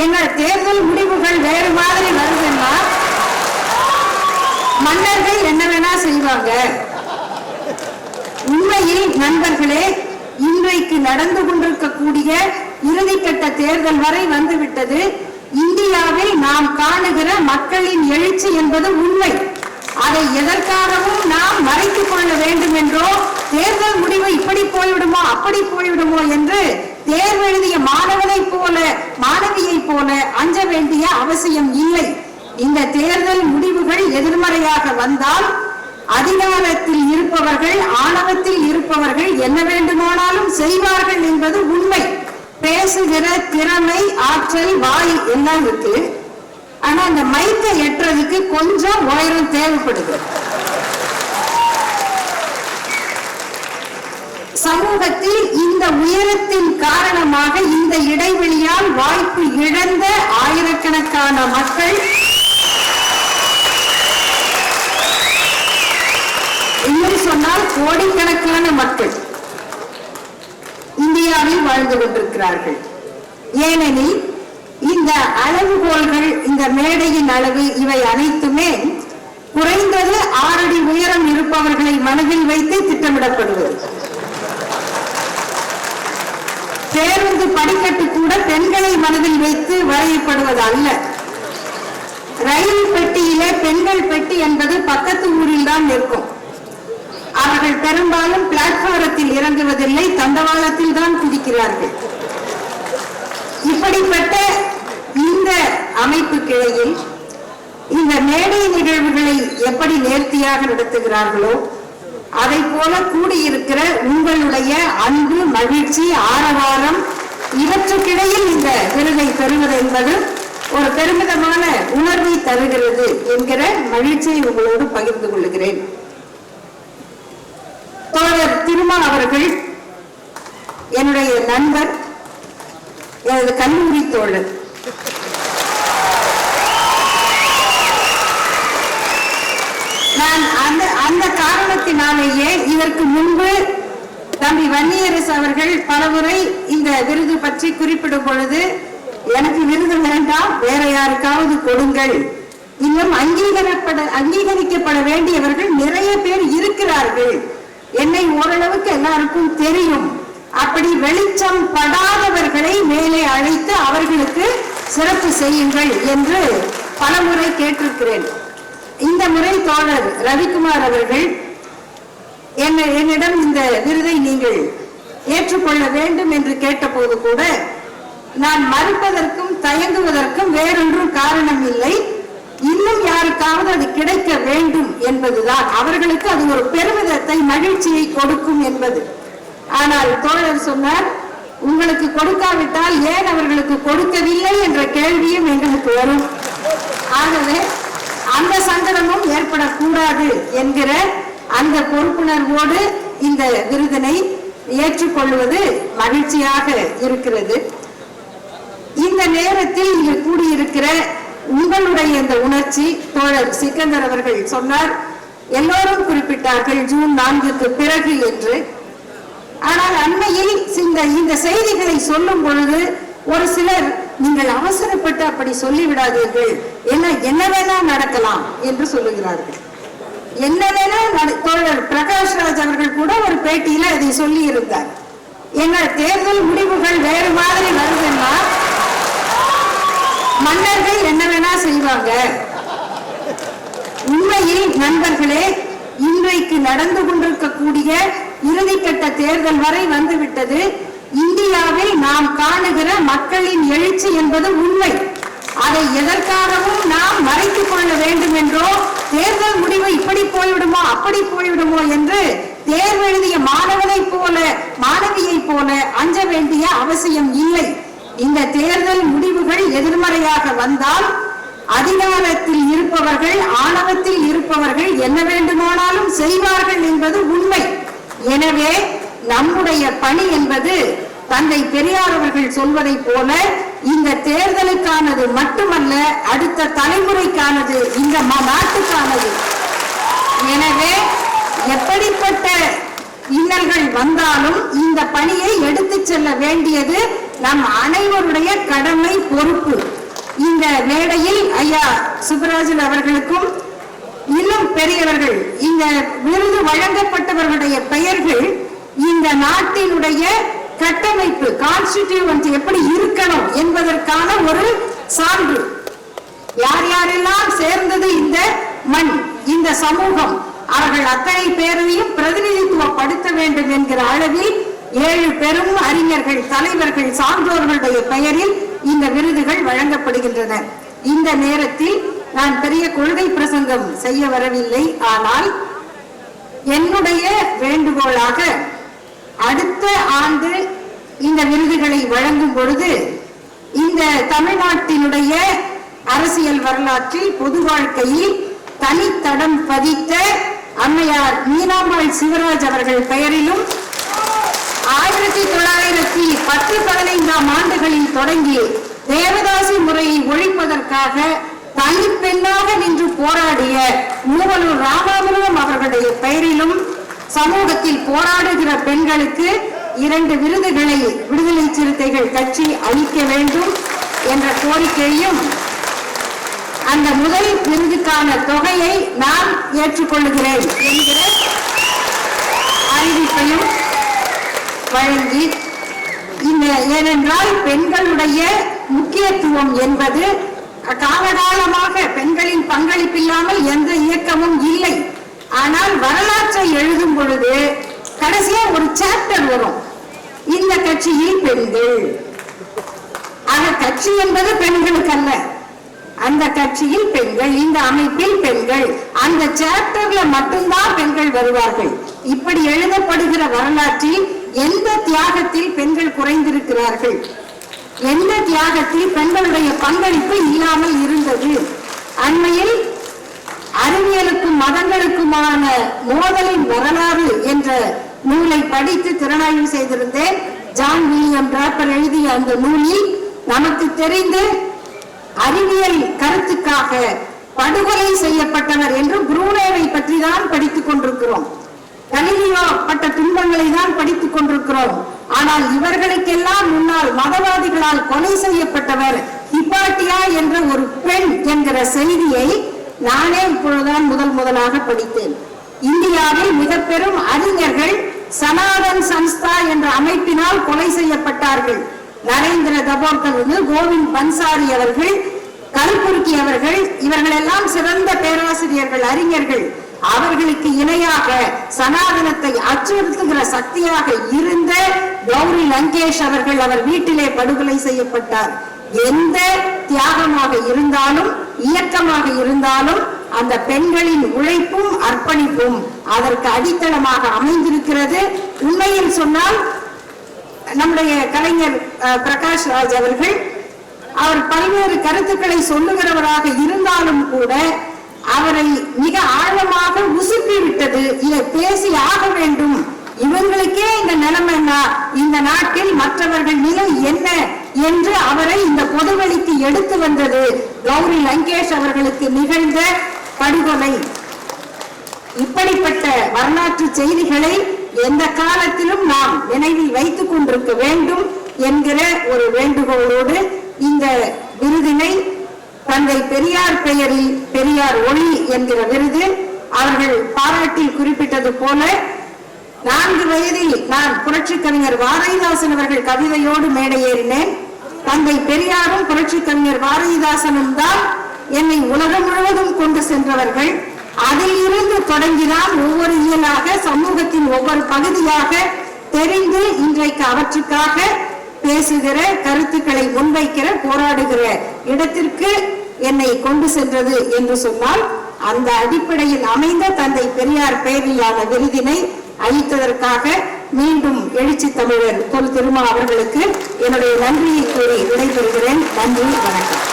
எங்கள் தேர்தல் முடிவுகள் வேறு மாதிரி வருதுன்னா மன்னர்கள் என்ன வேணா செய்வாங்க. உண்மையில் நண்பர்களே இன்றைக்கு நடந்து கொண்டிருக்கக்கூடிய இறுதிக்கட்ட தேர்தல் வரை வந்துவிட்டது. இந்தியாவில் நாம் காணுகிற மக்களின் எழுச்சி என்பது உண்மை. அதை எதற்காகவும் நாம் மறைத்துக் கொள்ள வேண்டும் என்றோ தேர்தல் முடிவு இப்படி போய்விடுமோ அப்படி போய்விடுமோ என்று தேர்வு எழுதிய மாணவனைப் போல மாணவியைப் போல அஞ்ச வேண்டிய அவசியம் இல்லை. இந்த தேர்தல் முடிவுகள் எதிர்மறையாக வந்தால் அதிகாரத்தில் இருப்பவர்கள் ஆணவத்தில் இருப்பவர்கள் என்ன வேண்டுமானாலும் செய்வார்கள் என்பது உண்மை. பேசுகிற திறமை ஆற்றல் வாய் எல்லாம் இருக்கு ஆனா அந்த மைக்கை எட்டுறதுக்கு கொஞ்சம் உயரம் தேவைப்படுது சமூகத்தில் இந்த உயரத்தின் காரணமாக இந்த இடைவெளியால் வாய்ப்பு இழந்த ஆயிரக்கணக்கான மக்கள் இன்னும் சொன்னால் கோடிக்கணக்கான மக்கள் இந்தியாவில் வாழ்ந்து கொண்டிருக்கிறார்கள். ஏனெனில் இந்த அளவுகோல்கள் இந்த மேடையின் அளவு இவை அனைத்துமே குறைந்தது ஆறடி உயரம் இருப்பவர்களை மனதில் வைத்து திட்டமிடப்படுவது. பேருந்து படிக்கட்டு கூட பெண்களை மனதில் வைத்து வரையப்படுவது அல்ல ரயில் பெட்டியிலே பெண்கள் பெட்டி என்பது பக்கத்து ஊரில் தான் இருக்கும் அவர்கள் பெரும்பாலும் பிளாட்பாரத்தில் இறங்குவதில்லை தண்டவாளத்தில் தான் குதிக்கிறார்கள். இப்படிப்பட்ட இந்த அமைப்பு கிளையில் இந்த மேடை நிகழ்வுகளை எப்படி நேர்த்தியாக நடத்துகிறார்களோ அதை போல கூடியிருக்கிற உங்களுடைய அன்பு மகிழ்ச்சி ஆரவாரம் இவற்றுக்கிடையில் இந்த விருதை பெறுவது என்பது ஒரு பெருமிதமான உணர்வை தருகிறது என்கிற மகிழ்ச்சியை உங்களோடு பகிர்ந்து கொள்கிறேன். தோழர் திருமா அவர்கள் என்னுடைய நண்பர் எனது கல்லூரி தோழர். நான் அந்த அந்த காரணத்தினாலேயே இதற்கு முன்பு தம்பி வன்னியரசு அவர்கள் பலமுறை இந்த விருது பற்றி குறிப்பிடும் பொழுது எனக்கு விருது வேண்டாம் வேற யாருக்காவது கொடுங்கள். இன்னும் அங்கீகரப்பட அங்கீகரிக்கப்பட வேண்டியவர்கள் நிறைய பேர் இருக்கிறார்கள். என்னை ஓரளவுக்கு எல்லாருக்கும் தெரியும். அப்படி வெளிச்சம் படாதவர்களை மேலே அழைத்து அவர்களுக்கு சிறப்பு செய்யுங்கள் என்று பலமுறை கேட்டிருக்கிறேன். இந்த முறை தோழர் ரவிக்குமார் அவர்கள் என்னை என்னிடம் இந்த விருதை நீங்கள் ஏற்றுக்கொள்ள வேண்டும் என்று கேட்டபோது கூட நான் மறுப்பதற்கும் தயங்குவதற்கும் வேறொன்றும் காரணம் இல்லை. இன்னும் யாருக்காவது அது கிடைக்க வேண்டும் என்பதுதான். அவர்களுக்கு அது ஒரு பெருமிதத்தை மகிழ்ச்சியை கொடுக்கும் என்பது. ஆனால் தோழர் சொன்னார் உங்களுக்கு கொடுக்காவிட்டால் ஏன் அவர்களுக்கு கொடுக்கவில்லை? என்ற கேள்வியும் எங்களுக்கு வரும். ஆகவே அந்த சங்கடமும் ஏற்படக்கூடாது என்கிற அந்த பொறுப்புணர்வோடு இந்த விருதினை ஏற்றுக்கொள்வது மகிழ்ச்சியாக இருக்கிறது. இந்த நேரத்தில் இங்கு கூடியிருக்கிற உங்களுடைய இந்த உணர்ச்சி தோழர் சிக்கந்தர் அவர்கள் சொன்னார் எல்லோரும் குறிப்பிட்டார்கள் ஜூன் நான்குக்கு பிறகு என்று. ஆனால் அண்மையில் இந்த இந்த செய்திகளை சொல்லும் பொழுது ஒரு சிலர் நீங்கள் அவசரப்பட்டு அப்படி சொல்லிவிடாதீர்கள். என்ன என்ன வேணா நடக்கலாம் என்று சொல்லுகிறார்கள். என்ன வேணா நட- தோழர் பிரகாஷ் ராஜ் அவர்கள் கூட ஒரு பேட்டியில அதை சொல்லி இருந்தார் என்ன தேர்தல் முடிவுகள் வேறு மாதிரி வருதுன்னா மன்னர்கள் என்ன வேணா செய்வாங்க. உண்மையில் நண்பர்களே இன்றைக்கு நடந்து கொண்டிருக்கக்கூடிய இறுதிக்கட்ட தேர்தல் வரை வந்துவிட்டது. இந்தியாவில் நாம் காணுகிற மக்களின் எழுச்சி என்பது உண்மை. அதை எதற்காகவும் நாம் மறைத்துக் கொள்ள வேண்டும் என்றோ தேர்தல் முடிவு இப்படி போய்விடுமோ அப்படி போய்விடுமோ என்று தேர்வு எழுதிய மாணவனைப் போல மாணவியைப் போல அஞ்ச வேண்டிய அவசியம் இல்லை. இந்த தேர்தல் முடிவுகள் எதிர்மறையாக வந்தால் அதிகாரத்தில் இருப்பவர்கள் ஆணவத்தில் இருப்பவர்கள் என்ன வேண்டுமானாலும் செய்வார்கள் என்பது உண்மை. எனவே நம்முடைய பணி என்பது தந்தை பெரியார் அவர்கள் சொல்வதைப் போல இந்த தேர்தலுக்கானது மட்டுமல்ல அடுத்த தலைமுறைக்கானது இந்த நாட்டுக்கானது. எனவே எப்படிப்பட்ட இன்னல்கள் வந்தாலும் இந்த பணியை எடுத்துச் செல்ல வேண்டியது நம் அனைவருடைய கடமை பொறுப்பு. இந்த மேடையில் ஐயா சுப்பராஜன் அவர்களுக்கும் இன்னும் பெரியவர்கள் இந்த விருது வழங்கப்பட்டவர்களுடைய பெயர்கள் இந்த நாட்டினுடைய கட்டமைப்பு கான்ஸ்டிடியூவன்ட் எப்படி இருக்கணும் என்பதற்கான ஒரு சான்று. யார் யாரெல்லாம் சேர்ந்தது இந்த மண் இந்த சமூகம் அவர்கள் அத்தனை பேரையும் பிரதிநிதித்துவப்படுத்த வேண்டும் என்கிற அளவில் ஏழு பெரும் அறிஞர்கள் தலைவர்கள் சான்றோர்களுடைய பெயரில் இந்த விருதுகள் வழங்கப்படுகின்றன. இந்த நேரத்தில் நான் பெரிய கொள்கை பிரசங்கம் செய்ய வரவில்லை ஆனால் என்னுடைய வேண்டுகோளாக அடுத்த ஆண்டு இந்த விருதுகளை வழங்கும் பொழுது இந்த தமிழ்நாட்டினுடைய அரசியல் வரலாற்றில் பொது வாழ்க்கையில் தனித்தடம் பதித்த அம்மையார் மீனாம்பாள் சிவராஜ் அவர்கள் பெயரிலும் ஆயிரத்தி தொள்ளாயிரத்தி பத்து பதினைந்தாம் ஆண்டுகளில் தொடங்கி தேவதாசி முறையை ஒழிப்பதற்காக தனிப்பெண்ணாக நின்று போராடிய மூவலூர் ராமாமிர்தம் அவர்களுடைய பெயரிலும் சமூகத்தில் போராடுகிற பெண்களுக்கு இரண்டு விருதுகளை விடுதலை சிறுத்தைகள் கட்சி அளிக்க வேண்டும் என்ற கோரிக்கையும் அந்த முதல் விருதுக்கான தொகையை நான் ஏற்றுக்கொள்கிறேன் என்கிற அறிவிப்பையும் வழங்கி இந்த ஏனென்றால் பெண்களுடைய முக்கியத்துவம் என்பது காலகாலமாக பெண்களின் பங்களிப்பில்லாமல் எந்த இயக்கமும் இல்லை. ஆனால் வரலாற்றை எழுதும் பொழுது கடைசியா ஒரு சாப்டர் வரும். இந்த கட்சியில் பெண்கள். ஆக கட்சி என்பது பெண்களுக்கு அல்ல. அந்த கட்சியில் பெண்கள் இந்த அமைப்பில் பெண்கள். அந்த சாப்டர்ல மட்டும்தான் பெண்கள் வருவார்கள். இப்படி எழுதப்படுகிற வரலாற்றில் எந்த தியாகத்தில் பெண்கள் குறைந்திருக்கிறார்கள்? எந்த தியாகத்தில் பெண்களுடைய பங்களிப்பு இல்லாமல் இருந்தது? அண்மையில் அறிவியலுக்கும் மதங்களுக்குமான மோதலின் வரலாறு என்ற நூலை படித்து திறனாய்வு செய்திருந்தேன். ஜான் வில்லியம் டிராப்பர் எழுதிய அந்த நூலில் நமக்கு தெரிந்த அறிவியல் கருத்துக்காக படுகொலை செய்யப்பட்டவர் என்று புரூனேவை பற்றி தான் படித்துக் கொண்டிருக்கிறோம். கலிலியோ பட்ட துன்பங்களை தான் படித்துக் கொண்டிருக்கிறோம். ஆனால் இவர்களுக்கெல்லாம் முன்னால் மதவாதிகளால் கொலை செய்யப்பட்டவர் ஹிபாட்டியா என்ற ஒரு பெண் என்கிற செய்தியை நானே இப்பொழுதுதான் முதல் முதலாக படித்தேன். இந்தியாவில் மிக பெரும் அறிஞர்கள் சனாதன் சன்ஸ்தா என்ற அமைப்பினால் கொலை செய்யப்பட்டார்கள். நரேந்திர தபோர்கர் கோவிந்த் பன்சாரி அவர்கள் கல்புர்கி அவர்கள் இவர்கள் எல்லாம் சிறந்த பேராசிரியர்கள் அறிஞர்கள். அவர்களுக்கு இணையாக சனாதனத்தை அச்சுறுத்துகிற சக்தியாக இருந்த கௌரி லங்கேஷ் அவர்கள் அவர் வீட்டிலே படுகொலை செய்யப்பட்டார். எந்த தியாகமாக இருந்தாலும் இயக்கமாக இருந்தாலும் அந்த பெண்களின் உழைப்பும் அர்ப்பணிப்பும் அதற்கு அடித்தளமாக அமைந்திருக்கிறது. உண்மையில் சொன்னால் நம்முடைய கலைஞர் பிரகாஷ் ராஜ் அவர்கள் அவர் பல்வேறு கருத்துக்களை சொல்லுகிறவராக இருந்தாலும் கூட அவரை மிக ஆழமாக உசுப்பி விட்டது. இதை பேசி ஆக வேண்டும். இவங்களுக்கே இந்த இந்த நாட்டில் மற்றவர்கள் நிலை என்ன என்று அவரை இந்த பொதுவெளிக்கு எடுத்து வந்தது கௌரி லங்கேஷ் அவர்களுக்கு நிகழ்ந்த படுகொலை. இப்படிப்பட்ட வரலாற்று செய்திகளை எந்த காலத்திலும் நாம் நினைவில் வைத்துக் கொண்டிருக்க வேண்டும் என்கிற ஒரு வேண்டுகோளோடு இந்த விருதினை தந்தை பெரியார் பெயரில் பெரியார் ஒளி என்கிற விருது அவர்கள் பாராட்டில் குறிப்பிட்டது போல நான்கு வயதில் நான் புரட்சி கவிஞர் வாரதிதாசன் அவர்கள் கவிதையோடு மேடை ஏறினேன். தந்தை பெரியாரும் புரட்சி கவிஞர் பாரதிதாசனும் தான் என்னை உலகம் முழுவதும் கொண்டு சென்றவர்கள். அதில் இருந்து தொடங்கினால் ஒவ்வொரு இயலாக சமூகத்தின் ஒவ்வொரு பகுதியாக தெரிந்து இன்றைக்கு அவற்றுக்காக பேசுகிற கருத்துக்களை முன்வைக்கிற போராடுகிற இடத்திற்கு என்னை கொண்டு சென்றது என்று சொன்னால் அந்த அடிப்படையில் அமைந்த தந்தை பெரியார் பெயரிலான விருதினை அளித்ததற்காக மீண்டும் எழுச்சி தமிழர் தொல் திருமா அவர்களுக்கு என்னுடைய நன்றியை கூறி விடைபெறுகிறேன். நன்றி வணக்கம்.